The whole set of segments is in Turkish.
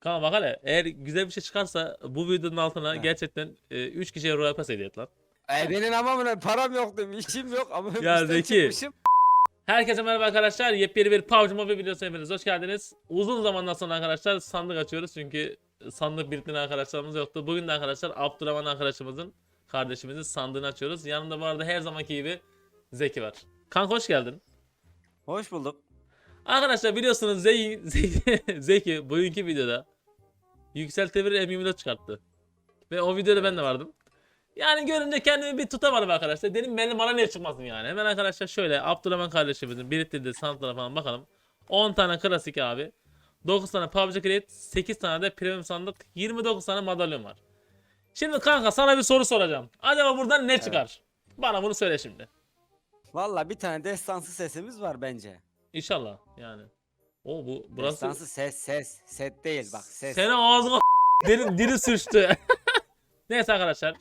Kanka bak hele eğer güzel bir şey çıkarsa bu videonun altına gerçekten 3 kişiye Royal Pass hediye et lan. E, benim ama param yok demiş, işim yok ama Ya Zeki. çıkmışım. Herkese merhaba arkadaşlar. Yepyeni bir PUBG Mobile videosuna hepiniz hoş geldiniz. Uzun zamandan sonra arkadaşlar sandık açıyoruz çünkü sandık biriktiren arkadaşlarımız yoktu. Bugün de arkadaşlar Abdurrahman arkadaşımızın kardeşimizin sandığını açıyoruz. Yanında bu arada her zamanki gibi Zeki var. Kanka hoş geldin. Hoş bulduk. Arkadaşlar biliyorsunuz Zeki, Zeki, Zeki bugünkü videoda yükseltebilir M24 çıkarttı. Ve o videoda ben de vardım. Yani görünce kendimi bir tutamadım arkadaşlar. Dedim benim bana niye çıkmasın yani. Hemen arkadaşlar şöyle Abdurrahman kardeşimizin biriktirdiği sanatlara falan bakalım. 10 tane klasik abi. 9 tane PUBG Create, 8 tane de premium sandık, 29 tane madalyon var. Şimdi kanka sana bir soru soracağım. Acaba buradan ne çıkar? Bana bunu söyle şimdi. Valla bir tane destansı sesimiz var bence. İnşallah yani. O bu burası Destansı ses ses. Set değil bak ses. Senin ağzına dili, dili sürçtü. Neyse arkadaşlar.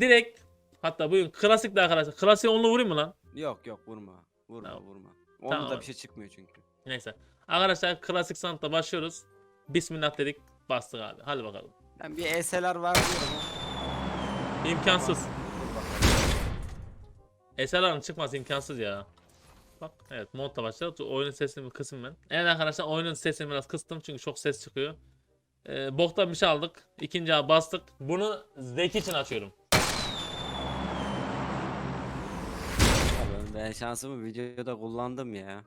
Direkt hatta bugün klasik de arkadaşlar. Klasiğe onlu vurayım mı lan? Yok yok vurma. Vurma Tamam. vurma. Onda Tamam. da bir şey çıkmıyor çünkü. Neyse. Arkadaşlar klasik sanatla başlıyoruz. Bismillah dedik bastık abi. Hadi bakalım. Ben bir ESLR var diyorum. İmkansız. SLR'ın çıkması imkansız ya. Bak evet modla başladı. Oyunun sesini bir kısım ben. Evet arkadaşlar oyunun sesini biraz kıstım çünkü çok ses çıkıyor. Ee, boktan bir şey aldık. İkinci abi bastık. Bunu Zeki için açıyorum. Ben şansımı videoda kullandım ya.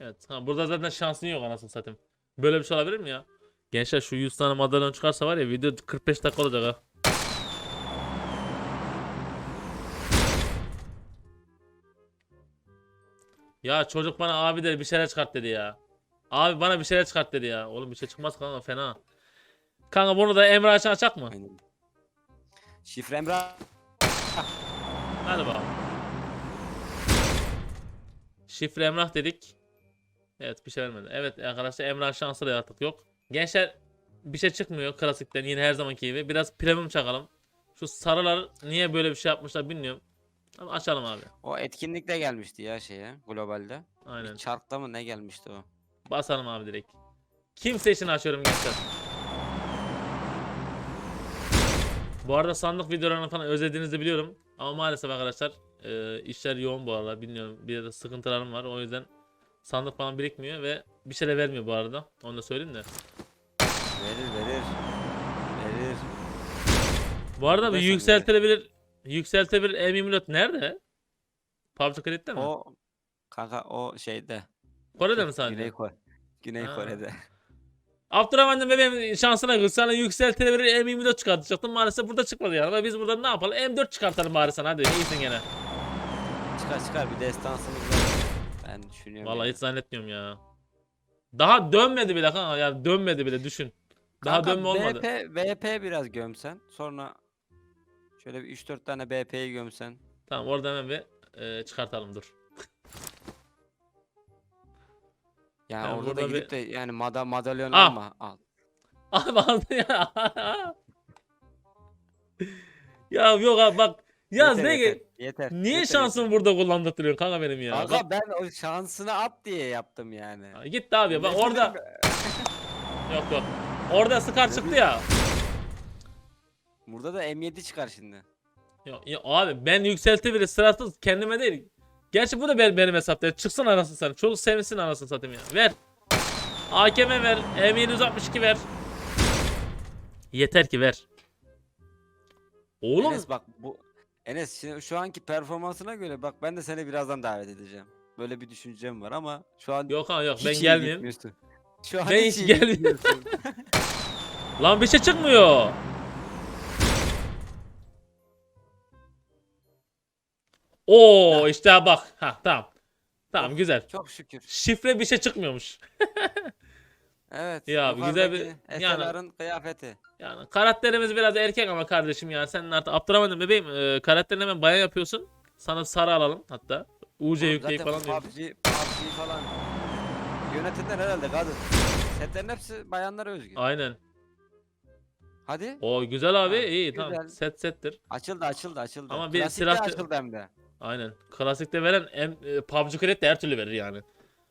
Evet. Ha, burada zaten şansın yok anasını satayım. Böyle bir şey olabilir mi ya? Gençler şu 100 tane madalyon çıkarsa var ya video 45 dakika olacak ha. Ya çocuk bana abi dedi bir şeyler çıkart dedi ya. Abi bana bir şeyler çıkart dedi ya. Oğlum bir şey çıkmaz kanka fena. Kanka bunu da Emre açan açacak mı? Aynen. Şifre Emrah. Hadi bakalım. Şifre Emrah dedik. Evet bir şey vermedi. Evet arkadaşlar Emrah şansı da artık yok. Gençler bir şey çıkmıyor klasikten yine her zamanki gibi. Biraz premium çakalım. Şu sarılar niye böyle bir şey yapmışlar bilmiyorum. Ama açalım abi. O etkinlikte gelmişti ya şeye globalde. Aynen. Çarkta mı ne gelmişti o? Basalım abi direkt. Kimse için açıyorum gençler. Bu arada sandık videolarını falan özlediğinizi biliyorum. Ama maalesef arkadaşlar e, işler yoğun bu arada. Bilmiyorum bir de sıkıntılarım var. O yüzden sandık falan birikmiyor ve bir şeyler vermiyor bu arada. Onu da söyleyeyim de. Verir verir. Verir. Bu arada bir yükseltilebilir yükseltebilir M24 nerede? PUBG Credit'te mi? O kanka o şeyde. Kore'de mi sadece? Güney Kore. Güney Ha. Kore'de. Abdurrahman'ın bebeğim şansına kız sana yükseltilebilir M24 çıkartacaktım. Maalesef burada çıkmadı yani. Ama biz burada ne yapalım? M4 çıkartalım bari sana hadi. İyisin gene. çıkar çıkar bir destansımız var. Ben düşünüyorum. Vallahi yani. hiç zannetmiyorum ya. Daha dönmedi bile kanka yani dönmedi bile düşün. Daha Kanka, dönme olmadı. BP, BP biraz gömsen. Sonra şöyle bir 3-4 tane BP'yi gömsen. Tamam orada hemen bir e, çıkartalım dur. Yani Yani orada da bir- gidip de yani mada madalyon Ah! alma. Al. Abi aldı ya. ya yok abi bak. Ya Yeter, ne yeter, yeter. Niye yeter, şansımı yeter. burada kullandırtıyorsun kanka benim ya? Kanka Bak, ben o şansını at diye yaptım yani. Ya git abi. Bak orada yok yok. Orada Scar çıktı ya. Burada da M7 çıkar şimdi. Ya, ya abi ben yükseltebilir sırasız kendime değil. Gerçi bu da benim, benim hesapta. Çıksın anasını satayım. Çocuk sevinsin anasını satayım ya. Ver. AKM ver. M762 ver. Yeter ki ver. Oğlum Enes bak bu Enes şimdi şu anki performansına göre bak ben de seni birazdan davet edeceğim. Böyle bir düşüncem var ama şu an yok ha yok hiç ben iyi gelmeyeyim. gitmiyorsun. Şu an Ben hiç iyi gelmeyeyim. gitmiyorsun. Lan bir şey çıkmıyor. Oo işte bak. Ha tamam. Tamam güzel. Çok şükür. Şifre bir şey çıkmıyormuş. Evet. Ya, güzel bir- yani- kıyafeti. Yani karakterimiz biraz erkek ama kardeşim ya. Sen artık Abdurrahman'ım bebeğim. E, karakterini hemen bayan yapıyorsun. Sana sarı alalım hatta. UC yükleyip falan diyor. PUBG, PUBG falan yönetenler herhalde kadın. Setlerin hepsi bayanlara özgü. Aynen. Hadi. O güzel abi Ha, iyi güzel. tamam. Set settir. Açıldı açıldı açıldı. Ama bir silah- açıldı hem de. Aynen. Klasikte veren em, e, PUBG Credit de her türlü verir yani.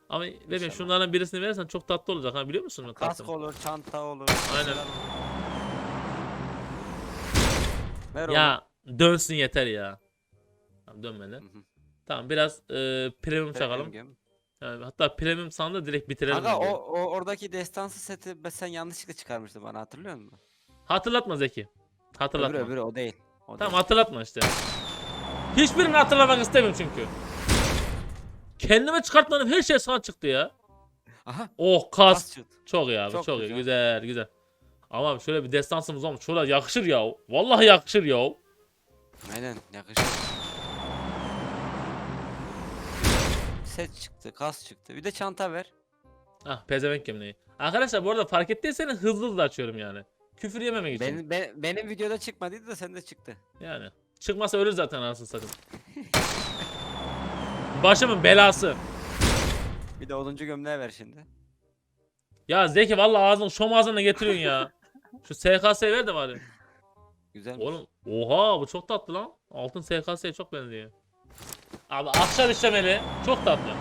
Ama bebeğim şunlardan birisini verirsen çok tatlı olacak ha biliyor musun? Kask tatlım? olur, çanta olur. Aynen. Ver. Ya dönsün yeter ya. Tamam. Hı hı. Tamam biraz e, premium çakalım. Yani hatta premium sandı direkt bitirelim. Kanka o, o oradaki destansı seti sen yanlışlıkla çıkarmıştın bana hatırlıyor musun? Hatırlatma Zeki. Hatırlatma. Öbürü öbürü o değil. O Tamam değil. hatırlatma işte. Hiçbirini hatırlamak istemiyorum çünkü. Kendime çıkartmadığım her şey sana çıktı ya. Aha. Oh kas. Kas. Çok abi çok, Çok iyi. güzel. Güzel güzel. Ama şöyle bir destansımız olmuş. Şurada yakışır ya. Vallahi yakışır ya. Aynen yakışır. Set çıktı, kas çıktı. Bir de çanta ver. Ah pezevenk gömleği. Arkadaşlar bu arada fark ettiyseniz hızlı hızlı açıyorum yani. Küfür yememek için. Benim, be- benim videoda çıkmadıydı da sende çıktı. Yani. Çıkmasa ölür zaten anasını satayım. Başımın belası. Bir de 10. gömleği ver şimdi. Ya Zeki vallahi ağzını şom ağzına getiriyorsun ya. Şu SKS ver de bari. Güzel. Oğlum oha bu çok tatlı lan. Altın SKS'ye çok benziyor. Abi akşam işlemeli. Çok tatlı.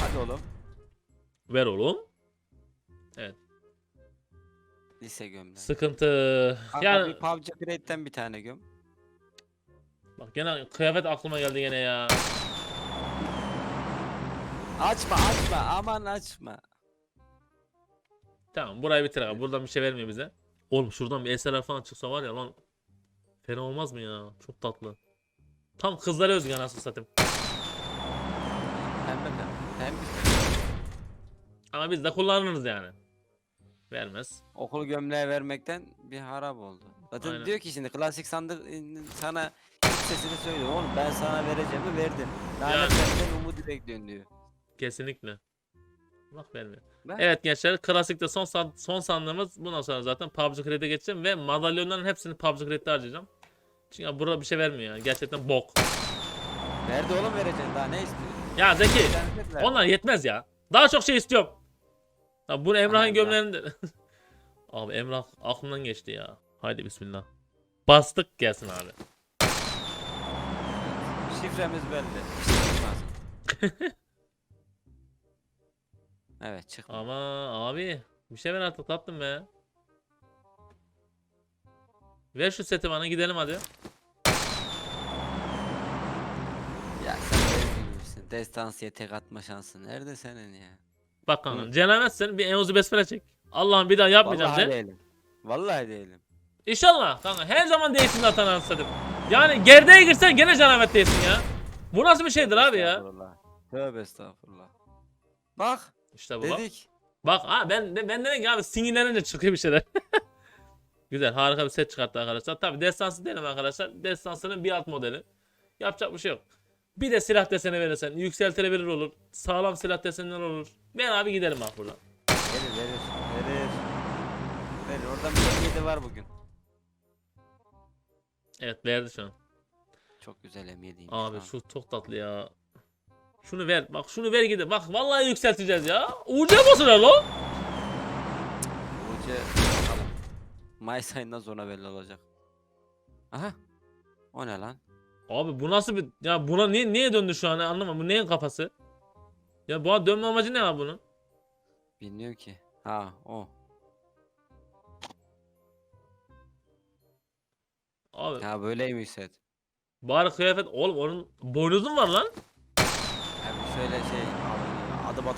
Hadi oğlum. Ver oğlum. Lise gömleği. Sıkıntı. Kanka Yani bir PUBG Crate'den bir tane göm. bak gene kıyafet aklıma geldi gene ya. Açma açma aman açma. Tamam burayı bitir abi. Buradan bir şey vermiyor bize. Oğlum şuradan bir eserler falan çıksa var ya lan. Fena olmaz mı ya? Çok tatlı. Tam kızlara özgü anasını satayım. Pembe pembe. Ama biz de kullanırız yani. Vermez. Okul gömleği vermekten bir harap oldu. Zaten Aynen. diyor ki şimdi klasik sandık e, sana sesini söylüyor. Oğlum ben sana vereceğimi verdim. Daha Yani. benden umudu bekliyorsun diyor. Kesinlikle. Bak vermiyor. Ben- Evet gençler klasikte son san- son sandığımız bundan sonra zaten PUBG Crate'e geçeceğim ve madalyonların hepsini PUBG Crate'de harcayacağım. Çünkü burada bir şey vermiyor yani. Gerçekten bok. Verdi oğlum vereceksin daha ne istiyorsun? Ya Zeki onlar yetmez ya. Daha çok şey istiyorum. Ya bunu Emrah'ın Emrah. gömleğinde. abi Emrah aklımdan geçti ya. Haydi bismillah. Bastık gelsin abi. Şifremiz belli. Evet çık. Ama abi bir şey ver artık tatlım be. Ver şu seti bana gidelim hadi. Ya sen benim gibi misin? Destansiye tek atma şansın. Nerede senin ya? Bak kanka Hı. cenabetsen bir Enoz'u besmele çek. Allah'ım bir daha yapmayacağım Vallahi de. değilim. Vallahi değilim. İnşallah kanka her zaman değilsin zaten anasını Yani gerdeğe girsen gene cenabet değilsin ya. Bu nasıl bir şeydir abi ya? Estağfurullah. Tövbe estağfurullah. Bak İşte bu bak. dedik. Bak ha ben ben demek ki abi sinirlenince çıkıyor bir şeyler. Güzel harika bir set çıkarttı arkadaşlar. Tabi destansı değilim arkadaşlar. Destansının bir alt modeli. Yapacak bir şey yok. Bir de silah deseni verirsen yükseltilebilir olur. Sağlam silah desenler olur. Ben abi gidelim bak buradan. Verir verir. Verir. Verir. Oradan bir 57 var bugün. Evet verdi şu an. Çok güzel M7'ymiş. Abi şu çok tatlı ya. Şunu ver. Bak şunu ver gide. Bak vallahi yükselteceğiz ya. Uca basınlar lan. Bakalım. Mayıs ayından sonra belli olacak. Aha. O ne lan? Abi bu nasıl bir ya buna niye niye döndü şu an anlamadım. Bu neyin kafası? Ya bu dönme amacı ne abi bunun? Bilmiyorum ki. Ha o. Abi Ha böyleymiş set. bari kıyafet oğlum onun boynuzun var lan. Abi şöyle şey adı var.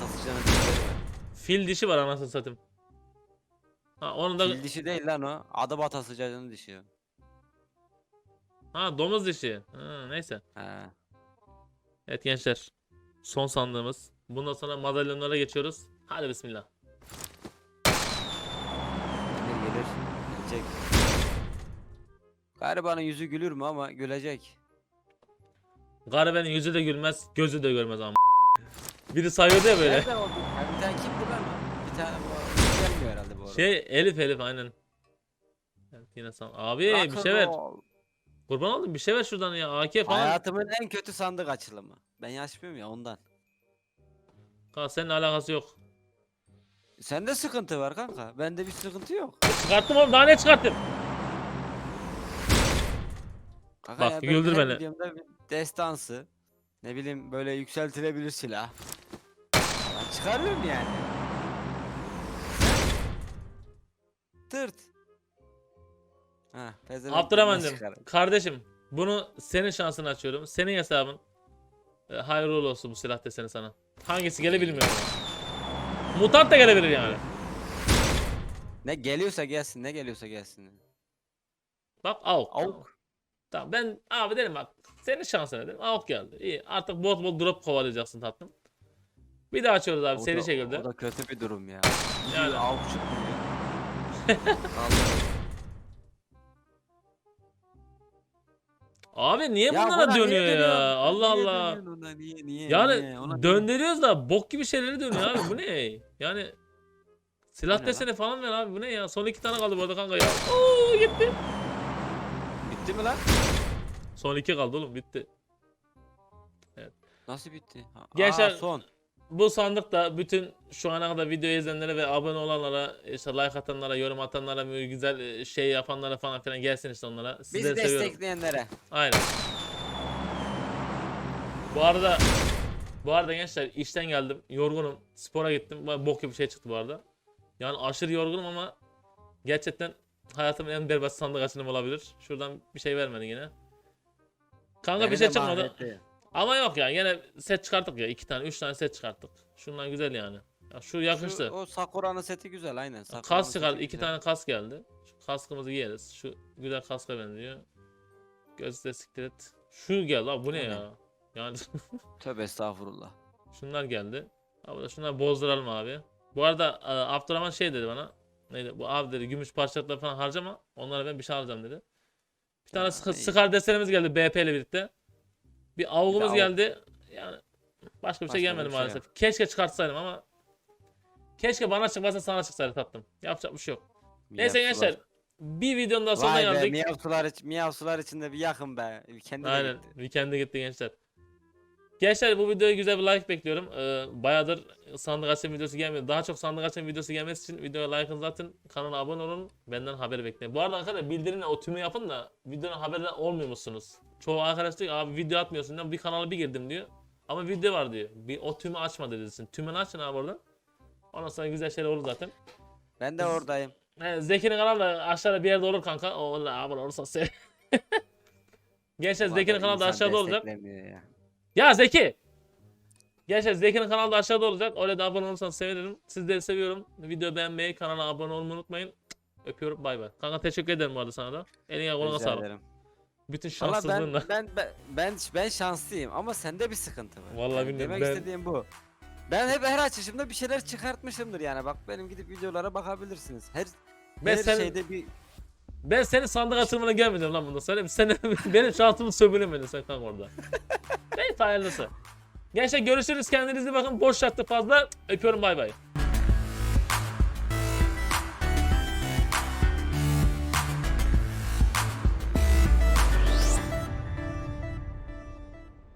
Fil dişi var anasını satayım. Ha onun da Fil dişi değil lan o. Adı batasıcanın dişi. Ha domuz dişi. Ha, neyse. Ha. Evet gençler. Son sandığımız. Bundan sonra madalyonlara geçiyoruz. Hadi bismillah. Gelir gelir. Gelecek. Garibanın yüzü gülür mü ama gülecek. Garibenin yüzü de gülmez, gözü de görmez ama. Biri sayıyordu ya böyle. Nereden oldu? Ha, bir tane kimdi lan o? Bir tane bu gelmiyor herhalde bu arada. Şey Elif Elif aynen. Evet, yine san. Abi bir Rock'n'roll. şey ver. Kurban oldum bir şey ver şuradan ya. AK falan. Hayatımın en kötü sandık açılımı. Ben yaşmıyorum ya ondan. Kanka seninle alakası yok. Sende sıkıntı var kanka. Bende bir sıkıntı yok. Çıkarttım oğlum daha ne çıkarttım? Kanka Bak, ben güldür her beni. videomda bir destansı, Ne bileyim böyle yükseltilebilir silah. Ben çıkarıyorum yani. Tırt. Ha, çıkarır? kardeşim bunu senin şansını açıyorum. Senin hesabın. E, hayırlı olsun bu silah deseni sana. Hangisi gele bilmiyorum. Mutant da gelebilir yani. Ne geliyorsa gelsin, ne geliyorsa gelsin. Bak AUK. Avuk. Tamam ben abi dedim bak senin şansın dedim. AUK geldi. İyi artık bol bol drop kovalayacaksın tatlım. Bir daha açıyoruz abi O seri da- şekilde. O da kötü bir durum ya. Yani. Avuk çıkmıyor. Abi niye Ya bunlara buna niye dönüyor ya? dönüyorsun? Allah Niye Allah. dönüyorsun ona? Niye, niye, Yani? Ona döndürüyoruz da bok gibi şeyleri dönüyor abi. Bu ne? Yani silah Bu ne deseni falan ver abi. Bu ne ya? Son iki tane kaldı bu arada kanka ya. Oo gitti. Bitti mi lan? Son iki kaldı oğlum bitti. Nasıl bitti? Ha, Gençler- aa, son. Bu sandıkta bütün şu ana kadar video izleyenlere ve abone olanlara, işte like atanlara, yorum atanlara, güzel e, şey yapanlara falan filan gelsin işte onlara. Bizi Sizleri seviyorum. destekleyenlere. Aynen. Bu arada bu arada gençler işten geldim. Yorgunum. Spora gittim. Ba- Bok gibi bir şey çıktı bu arada. Yani aşırı yorgunum ama gerçekten hayatımın en berbat sandık açılım olabilir. Şuradan bir şey vermedin yine. Kanka Beni bir şey de çıkmadı. mahvetti. Ama yok ya yine set çıkarttık ya. iki tane, üç tane set çıkarttık. Şunlar güzel yani. Ya şu yakıştı. Şu, o Sakura'nın seti güzel aynen. Sakura'nın Kas çıkardı. seti iki güzel. tane kas geldi. Şu kaskımızı giyeriz. Şu güzel kaska benziyor. Gözde siktir et. Şu geldi abi bu ne ne? ya? Yani Tövbe estağfurullah. şunlar geldi. Abi şunları bozduralım abi. Bu arada e, Abdurrahman şey dedi bana. Neydi? Bu abi dedi gümüş parçaları falan harcama. Onlara ben bir şey alacağım dedi. Bir tane Ya. Scar desenimiz geldi BP ile birlikte. Bir avgumuz geldi. Yani başka bir Başka şey bir gelmedi şey maalesef. Keşke çıkartsaydım ama keşke bana çıkmasa sana çıksaydı tatlım. Yapacak bir şey yok. Neyse gençler bir videonun daha sonuna Vay be geldik. miyavsular, iç, miyavsular içinde bir yakın be. Kendine Aynen. gitti. Weekend'e gitti gençler. Gençler bu videoya güzel bir like bekliyorum. Ee, bayağıdır sandık açma videosu gelmedi. Daha çok sandık açma videosu gelmesi için videoya like'ınızı atın. Kanala abone olun. Benden haber bekleyin. Bu arada arkadaşlar bildirimle o tümü yapın da videonun haberinden olmuyor musunuz? Çoğu arkadaş diyor abi video atmıyorsun. diyor. Bir kanala bir girdim diyor. Ama video var diyor. Bir o tümü açma dedilsin. Tümünü açın abi oradan. Ondan sonra güzel şeyler olur zaten. Ben de oradayım. He, Zeki'nin kanalı da aşağıda bir yerde olur kanka. O abone olursa sev. Gençler Zeki'nin kanalı da aşağıda olacak. ya. Ya Zeki! Gençler Zeki'nin kanalı da aşağıda olacak. Öyle de abone olursanız sevinirim. Sizleri seviyorum. Video beğenmeyi, kanala abone olmayı unutmayın. Öpüyorum bay bay. Kanka teşekkür ederim bu arada sana da. Eline koluna Rica sağlık. ederim. Bütün Valla şanssızlığınla. ben, ben, ben, ben, ben şanslıyım ama sende bir sıkıntı var. Vallahi bilmiyorum, Demek ben- istediğim bu. Ben hep her açışımda bir şeyler çıkartmışımdır yani. Bak benim gidip videolara bakabilirsiniz. Her, Ben her senin- şeyde bir Ben senin sandık açılımına gelmedim lan bunda. Söyleyeyim. Sen benim şansımı sömüremedin sen kanka orada. Neyse hayırlısı. Gençler görüşürüz. Kendinize bakın. Boş yattı fazla. Öpüyorum bay bay.